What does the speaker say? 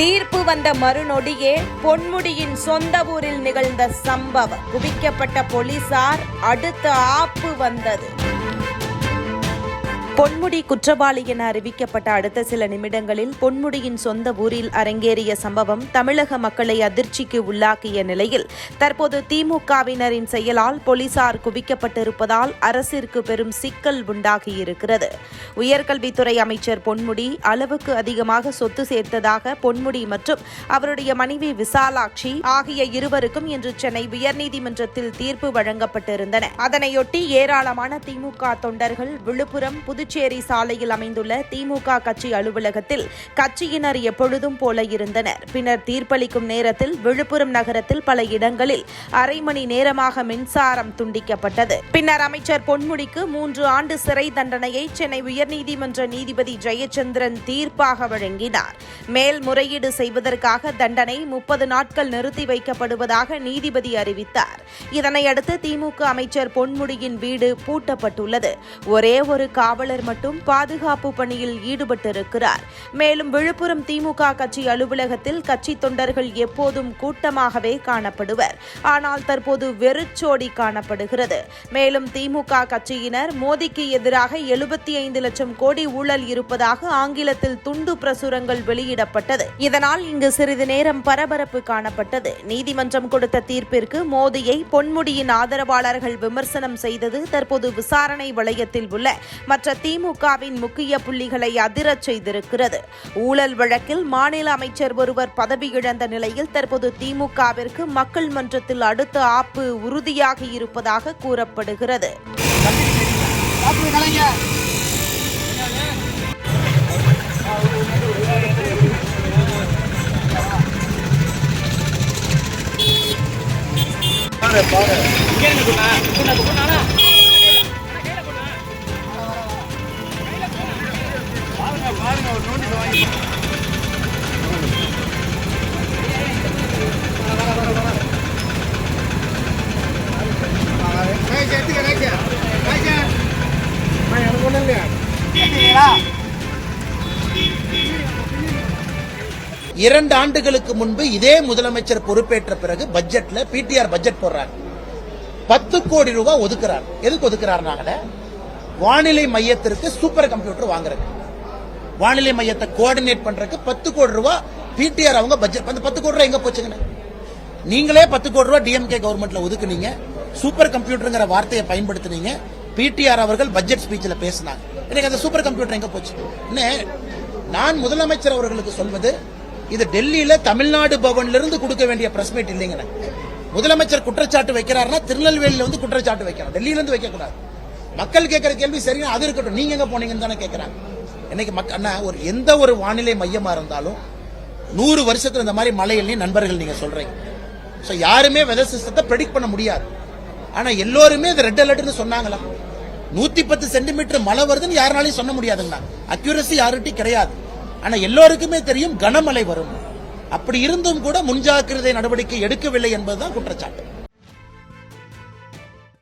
தீர்ப்பு வந்த மறுநொடியே பொன்முடியின் சொந்த ஊரில் நிகழ்ந்த சம்பவம். குவிக்கப்பட்ட போலீசார் அடுத்த ஆப்பு வந்தது. பொன்முடி குற்றவாளி என அறிவிக்கப்பட்ட அடுத்த சில நிமிடங்களில் பொன்முடியின் சொந்த ஊரில் அரங்கேறிய சம்பவம் தமிழக மக்களை அதிர்ச்சிக்கு உள்ளாக்கிய நிலையில் தற்போது திமுகவினரின் செயலால் போலீசார் குவிக்கப்பட்டிருப்பதால் அரசிற்கு பெரும் சிக்கல் உண்டாகியிருக்கிறது. உயர்கல்வித்துறை அமைச்சர் பொன்முடி அளவுக்கு அதிகமாக சொத்து சேர்த்ததாக பொன்முடி மற்றும் அவருடைய மனைவி விசாலாட்சி ஆகிய இருவருக்கும் இன்று சென்னை உயர்நீதிமன்றத்தில் தீர்ப்பு வழங்கப்பட்டிருந்தன. அதனையொட்டி ஏராளமான திமுக தொண்டர்கள் விழுப்புரம் புதுச்சேரி சாலையில் அமைந்துள்ள திமுக கட்சி அலுவலகத்தில் கட்சியினர் எப்பொழுதும் போல இருந்தனர். பின்னர் தீர்ப்பளிக்கும் நேரத்தில் விழுப்புரம் நகரத்தில் பல இடங்களில் அரை மணி நேரமாக மின்சாரம் துண்டிக்கப்பட்டது. பின்னர் அமைச்சர் பொன்முடிக்கு மூன்று ஆண்டு சிறை தண்டனையை சென்னை உயர்நீதிமன்ற நீதிபதி ஜெயச்சந்திரன் தீர்ப்பாக வழங்கினார். மேல்முறையீடு செய்வதற்காக தண்டனை முப்பது நாட்கள் நிறுத்தி வைக்கப்படுவதாக நீதிபதி அறிவித்தார். இதனையடுத்து திமுக அமைச்சர் பொன்முடியின் வீடு பூட்டப்பட்டுள்ளது. ஒரே ஒரு காவல் காவலர் மட்டும் பாதுகாப்பு பணியில் ஈடுபட்டிருக்கிறார். மேலும் விழுப்புரம் திமுக கட்சி அலுவலகத்தில் கட்சி தொண்டர்கள் எப்போதும் கூட்டமாகவே காணப்படுவர். ஆனால் தற்போது வெறிச்சோடி காணப்படுகிறது. மேலும் திமுக கட்சியினர் மோடிக்கு எதிராக எழுபத்தி ஐந்து லட்சம் கோடி ஊழல் இருப்பதாக ஆங்கிலத்தில் துண்டு பிரசுரங்கள் வெளியிடப்பட்டது. இதனால் இங்கு சிறிது நேரம் பரபரப்பு காணப்பட்டது. நீதிமன்றம் கொடுத்த தீர்ப்பிற்கு மோடியை பொன்முடியின் ஆதரவாளர்கள் விமர்சனம் செய்தது தற்போது விசாரணை வளையத்தில் உள்ள மற்ற திமுகவின் முக்கிய புள்ளிகளை அதிரச் செய்திருக்கிறது. ஊழல் வழக்கில் மாநில அமைச்சர் ஒருவர் பதவி இழந்த நிலையில் தற்போது திமுகவிற்கு மக்கள் மன்றத்தில் அடுத்த ஆப்பு உறுதியாகி இருப்பதாக கூறப்படுகிறது. இரண்டு ஆண்டுகளுக்கு முன்பு இதே முதலமைச்சர் பொறுப்பேற்ற பிறகு பட்ஜெட்ல பிடிஆர் பட்ஜெட் போடுறாங்க பத்து கோடி ரூபாய் ஒதுக்குறார். எதுக்கு ஒதுக்குறாருனாங்களே வானிலை மையத்திற்கு சூப்பர் கம்ப்யூட்டர் வாங்குறது வானிலை மையத்தை கோஆர்டினேட் பண்றதுக்கு பத்து கோடி ரூபாய் பிடிஆர் அவங்க பட்ஜெட் அந்த பத்து கோடி ரூபாய் எங்க போச்சுங்க நீங்களே பத்து கோடி ரூபாய் டிஎம்கே கவர்மெண்ட்ல ஒதுக்குனீங்க. சூப்பர் கம்ப்யூட்டருங்கிற வார்த்தையை பயன்படுத்தினீங்க. பிடிஆர் அவர்கள் பட்ஜெட் ஸ்பீச்சில் பேசினாங்க. எனக்கு அந்த சூப்பர் கம்ப்யூட்டர் எங்க போச்சு? என்ன நான் முதலமைச்சர் அவர்களுக்கு சொல்வது இது டெல்லியில தமிழ்நாடு பவன்ல இருந்து கொடுக்க வேண்டிய பிரஸ் மீட் இல்லைங்க முதலமைச்சர் குற்றச்சாட்டு வைக்கிறாருன்னா திருநெல்வேலியில வந்து குற்றச்சாட்டு வைக்கிறார் டெல்லியில இருந்து வைக்க கூடாது மக்கள் கேட்கிற கேள்வி சரியா அது இருக்கட்டும். நீங்க எங்க போனீங்கன்னு தானே கேட்கிறாங்க. இன்னைக்கு மக்கள் அண்ணா ஒரு எந்த ஒரு வானிலை மையமா இருந்தாலும் நூறு வருஷத்துல இந்த மாதிரி மழையில் நண்பர்கள் நீங்க சொல்றீங்க. ஸோ யாருமே வெதர் சிஸ்டத்தை ப்ரெடிக்ட் பண்ண முடியாது. ஆனா எல்லோருமே இது ரெட் அலர்ட்னு சொன்னாங்களா? நூத்தி பத்து சென்டிமீட்டர் மழை வருதுன்னு யாருனாலையும் சொல்ல முடியாதுங்கண்ணா. அக்யூரசி யாருகிட்டையும் கிடையாது. ஆனா எல்லோருக்குமே தெரியும் கனமழை வரும். அப்படி இருந்தும் கூட முன்ஜாக்கிரதை நடவடிக்கை எடுக்கவில்லை என்பதுதான் குற்றச்சாட்டு.